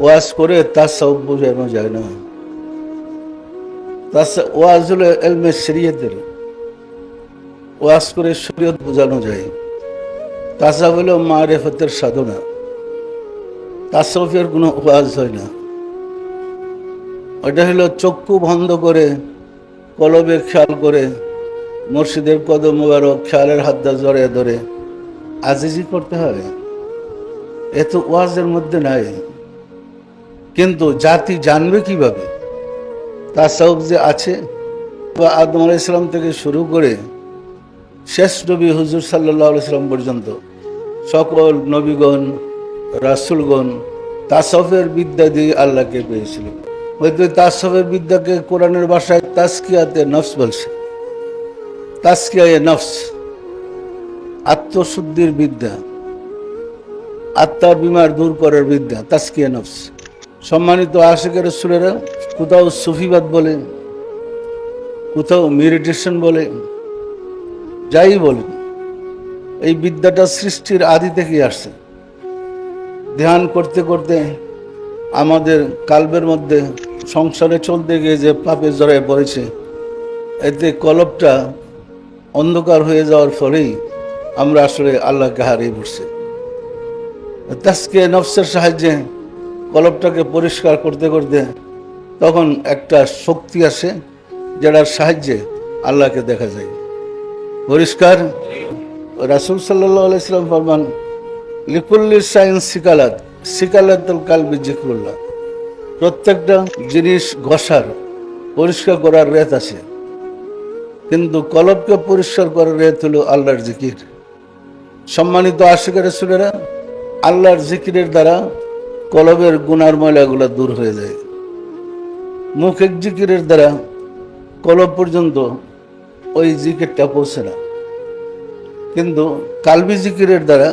ওয়াজ করে তার সব বোঝানো যায় না তার ওয়াজ হলো এলমে শরিয়তের। ওয়াজ করে শরীয়ত বোঝানো যায়। তাসাব হলো মারেফতের সাধনা। তাসফের কোনো ওয়াজ হয় না। ওটা হলো চক্ষু বন্ধ করে কলবে খেয়াল করে, মসজিদের কদম মোবারক, খেয়ালের হাতটা জড়ে ধরে। আজিজি করতে হয়। এ তো ওয়াজের মধ্যে নাই। কিন্তু জাতি জানবে কীভাবে? তাসাউফ যে আছে, বা আদম আলাহ ইসলাম থেকে শুরু করে শেষ নবী হুজুর সাল্লাহ সাল্লাম পর্যন্ত সকল নবীগণ, রাসুলগণ তাসফের বিদ্যা দিয়ে আল্লাহকে পেয়েছিল। হয়তো তাসফের বিদ্যাকে কোরআনের ভাষায় তাস্কিয়াতে নফস বলছে। তাস্কিয়ায় নফস, আত্মশুদ্ধির বিদ্যা, আত্মার বিমার দূর করার বিদ্যা, তাস্কিয়া নফস। সম্মানিত আশেকের সুরেরা কোথাও সুফিবাদ বলে, কোথাও মেডিটেশন বলে, যাই বলে, এই বিদ্যাটা সৃষ্টির আদি থেকেই আসছে। ধ্যান করতে করতে আমাদের কালবের মধ্যে সংসারে চলতে গিয়ে যে পাপে জড়ায় পড়েছে, এতে কলপটা অন্ধকার হয়ে যাওয়ার ফলেই আমরা আসলে আল্লাহকে হারিয়ে পড়ছি। তাসকে নফসের সাহায্যে কলবটাকে পরিষ্কার করতে করতে তখন একটা শক্তি আসে যেটার সাহায্যে আল্লাহকে দেখা যায়। পরিষ্কার? রাসুল আলাইসালাম ফরমান, লিকুল্লি সাইন্স সিকালাত, সিকালাতুল কালবি জিক্রুল্লাহ প্রত্যেকটা জিনিস ঘষার, পরিষ্কার করার রেত আছে। কিন্তু কলবকে পরিষ্কার করার রেত হলো আল্লাহর জিকির। সম্মানিত আশিকের সুরেরা আল্লাহর জিকিরের দ্বারা কলবের গুনার ময়লাগুলো দূর হয়ে যায়। মুখের জিকিরের দ্বারা কলব পর্যন্ত ওই জিকিরটা পৌঁছে না। কিন্তু কালবি জিকিরের দ্বারা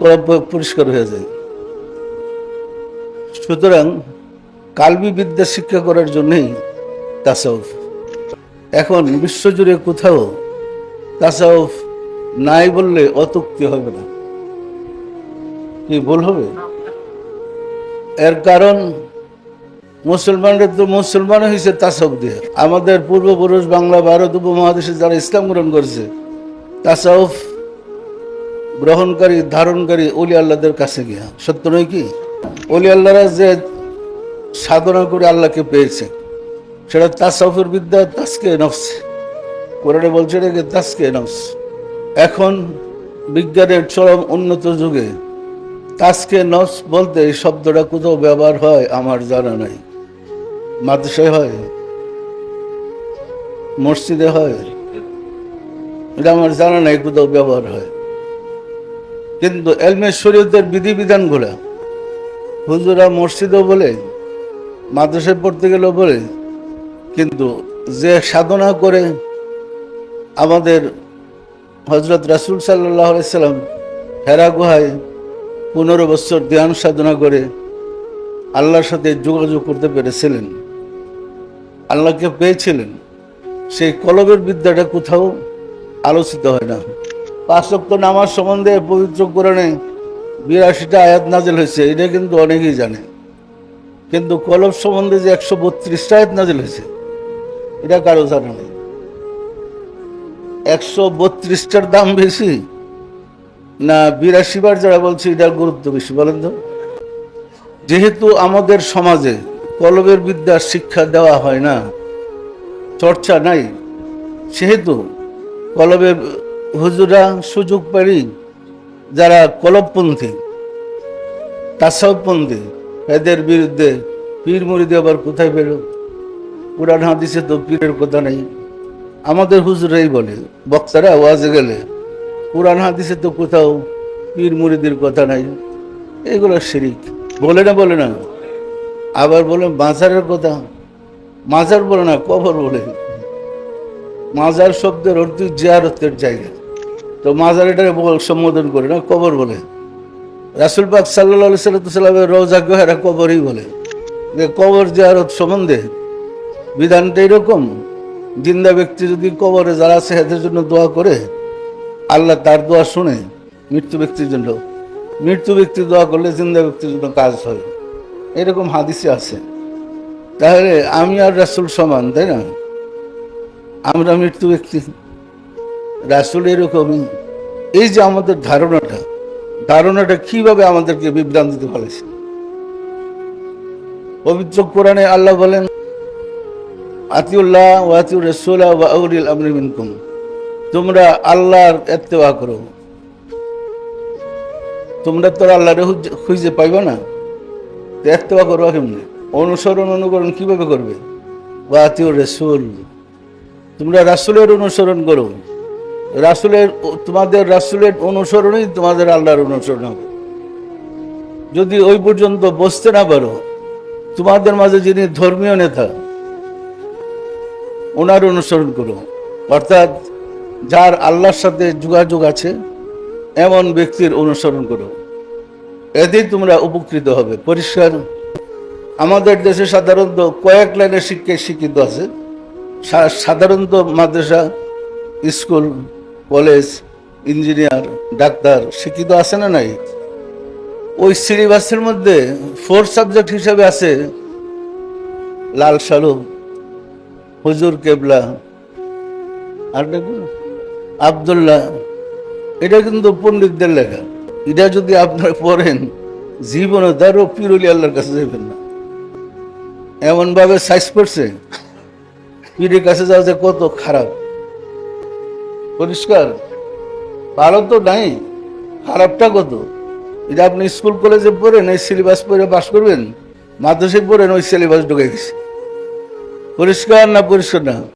কলব পরিষ্কার হয়ে যায়। সুতরাং কালবি বিদ্যা শিক্ষা করার জন্যই তাসাউফ। এখন বিশ্বজুড়ে কোথাও তাসাউফ নাই বললে অতুক্তি হবে না। কি ভুল হবে? এর কারণ, মুসলমানরা তো মুসলমান হয়েছে তাসব দিয়ে। আমাদের পূর্বপুরুষ বাংলা ভারত উপমহাদেশে যারা ইসলাম গ্রহণ করেছে তাসাউফ গ্রহণকারী, ধারণকারী অলি আল্লাহদের কাছে গিয়া। সত্য নয় কি? অলি আল্লাহরা যে সাধনা করে আল্লাহকে পেয়েছে, সেটা তাসাউফের বিদ্যা তাসকে নফস। কোরআনে বলছে এটাকে তাসকে নফস। এখন বিজ্ঞানের চরম উন্নত যুগে তাসকে নফস বলতে এই শব্দটা কোথাও ব্যবহার হয় আমার জানা নাই। মাদ্রাসায় হয়, মসজিদে হয়, এটা আমার জানা নাই কোথাও ব্যবহার হয়। কিন্তু এলমে শরীয়তের বিধিবিধানগুলো হুজুরা মসজিদও বলে, মাদ্রাসায় পড়তে গেলেও বলে, কিন্তু যে সাধনা করে আমাদের হজরত রাসুল সাল্লাহ সাল্লাম হেরা গুহায় পনেরো বছর ধ্যান সাধনা করে আল্লাহর সাথে যোগাযোগ করতে পেরেছিলেন। আল্লাহকে পেয়েছিলেন। সেই কলবের বিদ্যাটা কোথাও আলোচিত হয় না। পাঁচ লক্ষ নামাজ সম্বন্ধে পবিত্র কোরআনে বিরাশিটা আয়াত নাজেল হয়েছে, এটা কিন্তু অনেকেই জানে। কিন্তু কলব সম্বন্ধে যে একশো বত্রিশটা আয়াত নাজেল হয়েছে, এটা কারও জানা নেই। একশো বত্রিশটার দাম বেশি। না, বিরাশি বার যারা বলছে এটার গুরুত্ব বেশি, বলেন তো। যেহেতু আমাদের সমাজে কলবের বিদ্যার শিক্ষা দেওয়া হয় না, চর্চা নাই, সেহেতু কলবে হুজুরা সুযোগ পারি যারা কলবপন্থী তাসাবপন্থী এদের বিরুদ্ধে পীর মুড়িদে আবার কোথায় বেরো কোরআন হাদিসে তো পীরের কথা নেই। আমাদের হুজুরাই বলে, বক্তারা ওয়াজে গেলে কোরআন হাদিসে তো কোথাও পীর মুরিদের কথা নাই। এগুলো শিরিক। বলে না বলে না। আবার বলে, মাজারের কথা। মাজার বলে না, কবর বলে। মাজার শব্দের অর্থ জিয়ারতের জায়গা। তো মাজার এটা সম্বোধন করে না, কবর বলে। রাসুল পাক সাল্লা সাল্লামের রোজাগ্য এরা কবরই বলে। যে কবর জিয়ারত সম্বন্ধে বিধানটা এরকম। জিন্দা ব্যক্তি যদি কবরে যারা আছে, এদের জন্য দোয়া করে আল্লাহ তার দোয়া শুনে মৃত্যু ব্যক্তির জন্য, মৃত্যু ব্যক্তি দোয়া করলে জিন্দা ব্যক্তির জন্য কাজ হয়। এরকম হাদিসে আছে। তাহলে আমি আর রাসুল সমান, তাই না? আমরা মৃত্যু ব্যক্তি, রাসুল এরকমই। এই যে আমাদের ধারণাটা ধারণাটা কীভাবে আমাদেরকে বিভ্রান্ত বিভ্রান্তিতে ফেলেছে পবিত্র কোরআনে আল্লাহ বলেন, আতিউল্লাহ ওয়াতিউর রসুল্লাহ ওয়া আউলিল আমরি মিনকুম। তোমরা আল্লাহর এত্তেবা করো। তোমরা তো আল্লাহরে খুঁজে পাইবে না। এত্তেবা করবা কেমনি? অনুসরণ, অনুকরণ কীভাবে করবে? ওয়াতিউর রসুল। তোমরা রাসুলের অনুসরণ করো। রাসুলের, তোমাদের রাসুলের অনুসরণই তোমাদের আল্লাহর অনুসরণ হবে। যদি ওই পর্যন্ত বসতে না পারো, তোমাদের মাঝে যিনি ধর্মীয় নেতা, ওনার অনুসরণ করো। অর্থাৎ যার আল্লাহর সাথে যোগাযোগ আছে, এমন ব্যক্তির অনুসরণ করো। এতেই তোমরা উপকৃত হবে। পরিষ্কার, আমাদের দেশে সাধারণত কয়েক লাইনের শিক্ষায় শিক্ষিত আছে। সাধারণত মাদ্রাসা, স্কুল, কলেজ, ইঞ্জিনিয়ার, ডাক্তার শিক্ষিত আছে না নাই? ওই সিলেবাসের মধ্যে ফোর সাবজেক্ট হিসাবে আছে লাল সালু হুজুর কেবলা। আর আবদুল্লাহ, এটা কিন্তু পণ্ডিতদের লেখা। এটা যদি আপনারা পড়েন, জীবনে তারও পিরুলি আল্লাহর কাছে যাবেন না। এমন ভাবে সাইজ করছে পীরের কাছে যাওয়া যে কত খারাপ। পরিষ্কার? ভালো তো নাই, খারাপটা কত? এটা আপনি স্কুল কলেজে পড়েন, এই সিলেবাস পড়ে পাস করবেন, মাদ্রাসায় পড়েন, ওই সিলেবাস ঢুকে গেছে পরিষ্কার না পরিষ্কার না